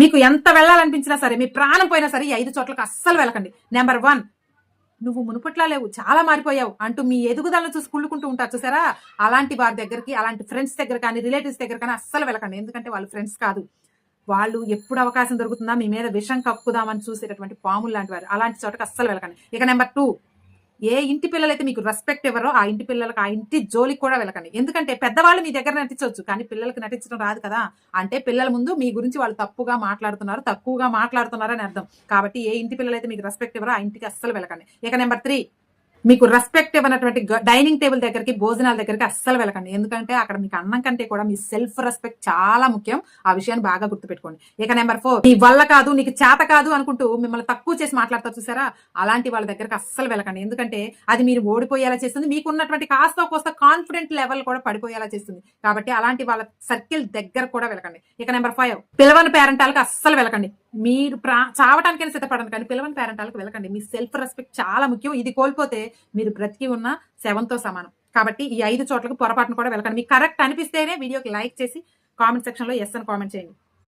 మీకు ఎంత వెళ్ళాలనిపించినా సరే మీ ప్రాణం పోయినా సరే ఈ ఐదు చోట్లకు అస్సలు వెళ్ళకండి. నెంబర్ వన్ నువ్వు మునుపట్లా లేవు చాలా మారిపోయావు అంటూ మీ ఎదుగుదలను చూసి కుళ్ళుకుంటూ ఉంటారు చూసారా? అలాంటి వారి దగ్గరికి అలాంటి ఫ్రెండ్స్ దగ్గర కానీ రిలేటివ్స్ దగ్గర కానీ అస్సలు వెళ్ళకండి. ఎందుకంటే వాళ్ళు ఫ్రెండ్స్ కాదు. వాళ్ళు ఎప్పుడు అవకాశం దొరుకుతుందా మీ మీద విషం కక్కుదామని చూసేటటువంటి పాములు లాంటి వారు. అలాంటి చోటకి అస్సలు వెళ్ళకండి. ఇక నెంబర్ టూ ఏ ఇంటి పిల్లలైతే మీకు రెస్పెక్ట్ ఇవ్వరో ఆ ఇంటి పిల్లలకు ఆ ఇంటి జోలికి కూడా వెళ్ళకండి. ఎందుకంటే పెద్దవాళ్ళు మీ దగ్గర నటించవచ్చు కానీ పిల్లలకు నటించడం రాదు కదా. అంటే పిల్లల ముందు మీ గురించి వాళ్ళు తప్పుగా మాట్లాడుతున్నారు తక్కువగా మాట్లాడుతున్నారు అని అర్థం. కాబట్టి ఏ ఇంటి పిల్లలైతే మీకు రెస్పెక్ట్ ఇవ్వరో ఆ ఇంటికి అస్సలు వెళ్ళకండి. ఇక నెంబర్ త్రీ మీకు రెస్పెక్ట్ ఇవ్వనటువంటి డైనింగ్ టేబుల్ దగ్గరికి భోజనాల దగ్గరికి అస్సలు వెళ్ళకండి. ఎందుకంటే అక్కడ మీకు అన్నం కంటే కూడా మీ సెల్ఫ్ రెస్పెక్ట్ చాలా ముఖ్యం. ఆ విషయాన్ని బాగా గుర్తుపెట్టుకోండి. ఇక నెంబర్ ఫోర్ నీ వల్ల కాదు నీకు చేత కాదు అనుకుంటూ మిమ్మల్ని తక్కువ చేసి మాట్లాడతా చూసారా? అలాంటి వాళ్ళ దగ్గరికి అస్సలు వెళ్ళకండి. ఎందుకంటే అది మీరు ఓడిపోయేలా చేస్తుంది. మీకు ఉన్నటువంటి కాస్త కోస్త కాన్ఫిడెంట్ లెవెల్ కూడా పడిపోయేలా చేస్తుంది. కాబట్టి అలాంటి వాళ్ళ సర్కిల్ దగ్గర కూడా వెళ్ళకండి. ఇక నెంబర్ ఫైవ్ పిలవని పేరెంటాలకు అస్సలు వెళ్ళకండి. మీరు ప్రా చావటానికైనా సిద్ధపడండి కానీ పిల్లవని పేరెంటాలకు వెళ్ళకండి. మీ సెల్ఫ్ రెస్పెక్ట్ చాలా ముఖ్యం. ఇది కోల్పోతే మీరు బ్రతికి ఉన్న సెవెన్తో సమానం. కాబట్టి ఈ ఐదు చోట్లకు పొరపాటును కూడా వెళ్ళకండి. మీకు కరెక్ట్ అనిపిస్తేనే వీడియోకి లైక్ చేసి కామెంట్ సెక్షన్లో ఎస్ అని కామెంట్ చేయండి.